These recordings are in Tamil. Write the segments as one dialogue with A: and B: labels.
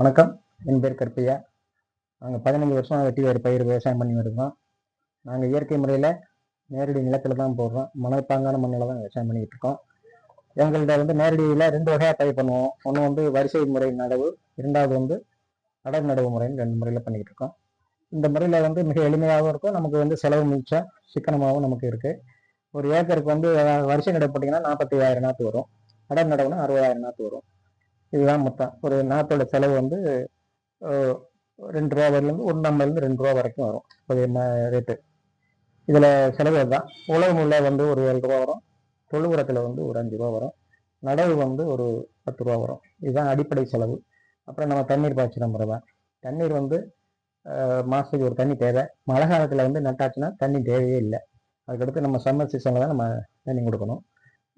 A: வணக்கம். என் பேர் கற்பையா நாங்கள் பதினஞ்சு வருஷம் வெட்டி வேறு பயிர் விவசாயம் பண்ணி வருகிறோம் நாங்கள் இயற்கை முறையில் நேரடி நிலத்தில் தான் போடுறோம். மணற்பாங்கான மண்ணில் தான் விவசாயம் பண்ணிக்கிட்டு இருக்கோம் எங்கள்கிட்ட வந்து நேரடியில் ரெண்டு வகையாக பயிர் பண்ணுவோம். ஒன்று வந்து வரிசை முறை நடவு இரண்டாவது வந்து அடர் நடவு முறைன்னு ரெண்டு முறையில் பண்ணிக்கிட்டு இருக்கோம் இந்த முறையில் வந்து மிக எளிமையாகவும் இருக்கும். நமக்கு வந்து செலவு மிச்சம் சிக்கனமாகவும் நமக்கு இருக்குது ஒரு ஏக்கருக்கு வந்து வரிசை நடவு போட்டிங்கன்னா நாற்பத்தி ஆயிரம் நாற்று வரும். அடர் நடவுனா அறுபதாயிரம் நாற்று வரும். இதுதான் மொத்தம். ஒரு நாட்டோட செலவு வந்து ரெண்டு ரூபா வரையிலேருந்து ஒரு நம்மலேருந்து ரெண்டு ரூபா வரைக்கும் வரும். இப்போதைய ரேட்டு இதில் செலவு தான் உழவு முல்லை வந்து ஒரு ஏழு ரூபா வரும். தொழு உரத்தில் வந்து ஒரு அஞ்சு ரூபா வரும். நடவு வந்து ஒரு பத்து ரூபா வரும். இதுதான் அடிப்படை செலவு. அப்புறம் நம்ம தண்ணீர் பாய்ச்சின முறை தான். தண்ணீர் வந்து மாதத்துக்கு ஒரு தண்ணி தேவை. மழை காலத்தில் வந்து நட்டாச்சுன்னா தண்ணி தேவையே இல்லை. அதுக்கடுத்து நம்ம சம்மர் சீசனில் தான் நம்ம தண்ணி கொடுக்கணும்.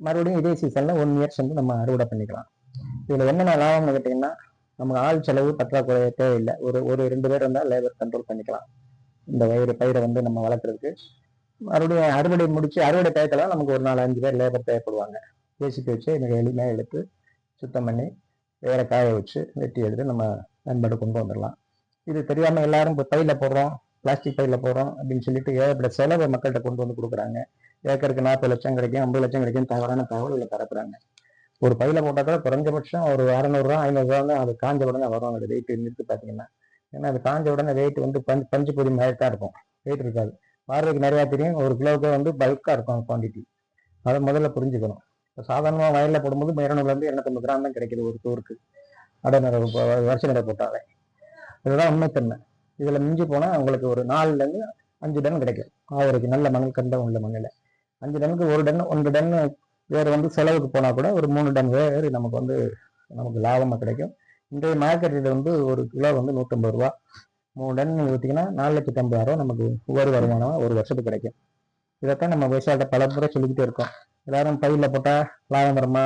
A: மறுபடியும் இதே சீசனில் ஒன் இயர்ஸ் வந்து நம்ம அறுவடை பண்ணிக்கலாம். இதில் என்னென்ன லாபம்னு கேட்டிங்கன்னா நமக்கு ஆள் செலவு பற்றாக்குறை தேவையில்லை. ஒரு ஒரு ரெண்டு பேர் இருந்தால் லேபர் கண்ட்ரோல் பண்ணிக்கலாம். இந்த வயிறு பயிரை வந்து நம்ம வளர்க்குறதுக்கு. மறுபடியும் அறுவடை முடித்து அறுவடை டயத்தில் நமக்கு ஒரு நாலு அஞ்சு பேர் லேபர் தேவைப்படுவாங்க. பேசிட்டு வச்சு மிக எளிமையாக எடுத்து சுத்தம் பண்ணி வேற காய வச்சு வெட்டி எடுத்து நம்ம பயன்பாடு கொண்டு வந்துடலாம். இது தெரியாமல் எல்லாரும் இப்போ பையில் போடுறோம் பிளாஸ்டிக் பையில் போடுறோம் அப்படின்னு சொல்லிட்டு ஏகப்பட்ட செலவை மக்கள்கிட்ட கொண்டு வந்து கொடுக்குறாங்க. ஏக்கருக்கு நாற்பது லட்சம் கிடைக்கும் ஐம்பது லட்சம் கிடைக்கும் தவறான தகவல்களை பரப்புறாங்க. ஒரு பையில போட்டால் கூட குறைஞ்சபட்சம் ஒரு அறநூறுரூவா ஐநூறுரூவா அது காஞ்ச உடனே வரும். அது வெயிட் இருந்துட்டு பார்த்தீங்கன்னா. ஏன்னா அது காஞ்ச உடனே வெயிட் வந்து பஞ்சு பஞ்சு பொடி மாதிரி தான் இருக்கும். வெயிட் இருக்காது. பார்வைக்கு நிறையா தெரியும். ஒரு கிலோவுக்கு வந்து பல்காக இருக்கும் குவான்டிட்டி அதை முதல்ல புரிஞ்சுக்கணும். இப்போ சாதாரணமாக வயலில் போடும்போது இரநூறுலேருந்து இரநூத்தம்பது கிராம் தான் கிடைக்கிது ஒரு டூருக்கு அடை நிற வருஷ நிறை போட்டாலே. இதுதான் உண்மைத்தன்மை. இதில் மிஞ்சி போனால் உங்களுக்கு ஒரு நாலுலேருந்து அஞ்சு டன் கிடைக்கும். ஆவரைக்கு நல்ல மணல் கண்ட உள்ள மண்ணில். அஞ்சு டன்னுக்கு ஒரு டன் ஒன்று டன் வேறு வந்து செலவுக்கு போனால் கூட ஒரு மூணு டன் வேறு நமக்கு வந்து நமக்கு லாபமாக கிடைக்கும். இன்றைய மார்க்கெட் வந்து ஒரு கிலோ வந்து நூற்றம்பது ரூபா. மூணு டன் நீங்கள் ஊற்றிங்கன்னா நாலு லட்சத்தி ஐம்பதாயிரம் நமக்கு ஒவ்வொரு வருமானம் ஒரு வருஷத்துக்கு கிடைக்கும். இதைத்தான் நம்ம விவசாயத்தை பல முறை சொல்லிக்கிட்டே இருக்கோம். எல்லாரும் பையில் போட்டால் லாபம் வருமா?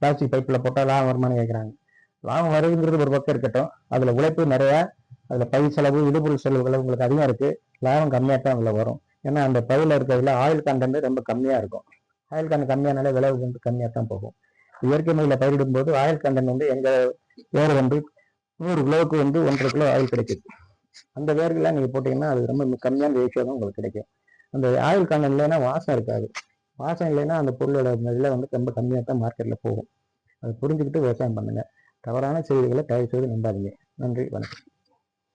A: பிளாஸ்டிக் பைப்பில் போட்டால் லாபம் வருமானு கேட்குறாங்க லாபம் வருங்கிறது ஒரு பக்கம் இருக்கட்டும். அதில் உழைப்பு நிறையா அதில் பயிர் செலவு இடுபொருள் செலவுகள் உங்களுக்கு அதிகம் இருக்குது லாபம் கம்மியாக தான் அதில் வரும். ஏன்னா அந்த பயிரில் இருக்கிறதுல ஆயில் கண்டென்ட் ரொம்ப கம்மியாக இருக்கும். ஆயில் கண்டன் கம்மியானாலே விளைவு வந்து கம்மியாக தான் போகும். இயற்கை முறையில் பயிரிடும் போது ஆயில் கண்டன் வந்து எங்கள் வேர் வந்து நூறு கிலோவுக்கு வந்து ஒன்றரை கிலோ ஆயில் கிடைக்குது. அந்த வேர்கள்லாம் நீங்கள் போட்டிங்கன்னா அது ரொம்ப கம்மியான ரேஷியோ தான் உங்களுக்கு கிடைக்கும். அந்த ஆயில் கண்டன் இல்லைன்னா வாசம் இருக்காது. வாசம் இல்லைன்னா அந்த பொருளோட இதில் வந்து ரொம்ப கம்மியாக தான் மார்க்கெட்டில் போகும். அதை புரிஞ்சுக்கிட்டு விவசாயம் பண்ணுங்கள் தவறான செய்திகளை தயவு செய்து நம்பாதீங்க. நன்றி வணக்கம்.